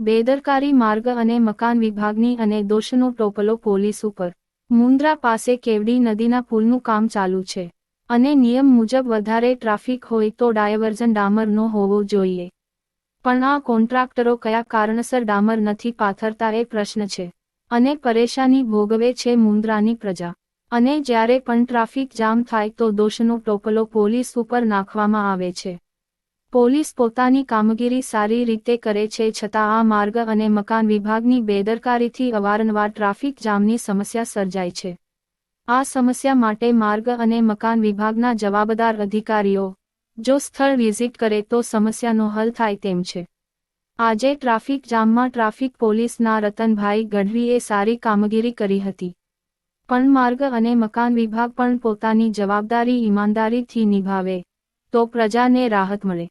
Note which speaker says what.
Speaker 1: બેદરકારી માર્ગ અને મકાન વિભાગની અને દોષનો ટોપલો પોલીસ ઉપર. મુન્દ્રા પાસે કેવડી નદીના પુલનું કામ ચાલુ છે અને નિયમ મુજબ વધારે ટ્રાફિક હોય તો ડાયવર્ઝન ડામર ન હોવો જોઈએ. પણ આ કોન્ટ્રાક્ટરો કયા કારણસર ડામર નથી પાથરતા એ પ્રશ્ન છે અને પરેશાની ભોગવે છે મુન્દ્રાની પ્રજા. અને જ્યારે પણ ટ્રાફિક જામ થાય તો દોષનો ટોપલો પોલીસ ઉપર નાખવામાં આવે છે. પોલીસ પોતાની કામગીરી સારી રીતે કરે છે છતાં આ માર્ગ અને મકાન વિભાગની બેદરકારીથી અવારનવાર ટ્રાફિક જામની સમસ્યા સર્જાય છે. આ સમસ્યા માટે માર્ગ અને મકાન વિભાગના જવાબદાર અધિકારીઓ, જો સ્થળ વિઝિટ કરે તો સમસ્યાનો હલ થાય તેમ છે. આજે ટ્રાફિક જામમાં ટ્રાફિક પોલીસના રતનભાઈ ગઢવીએ સારી કામગીરી કરી હતી. પણ માર્ગ અને મકાન વિભાગ પણ પોતાની જવાબદારી ઈમાનદારીથી નિભાવે તો પ્રજાને રાહત મળે.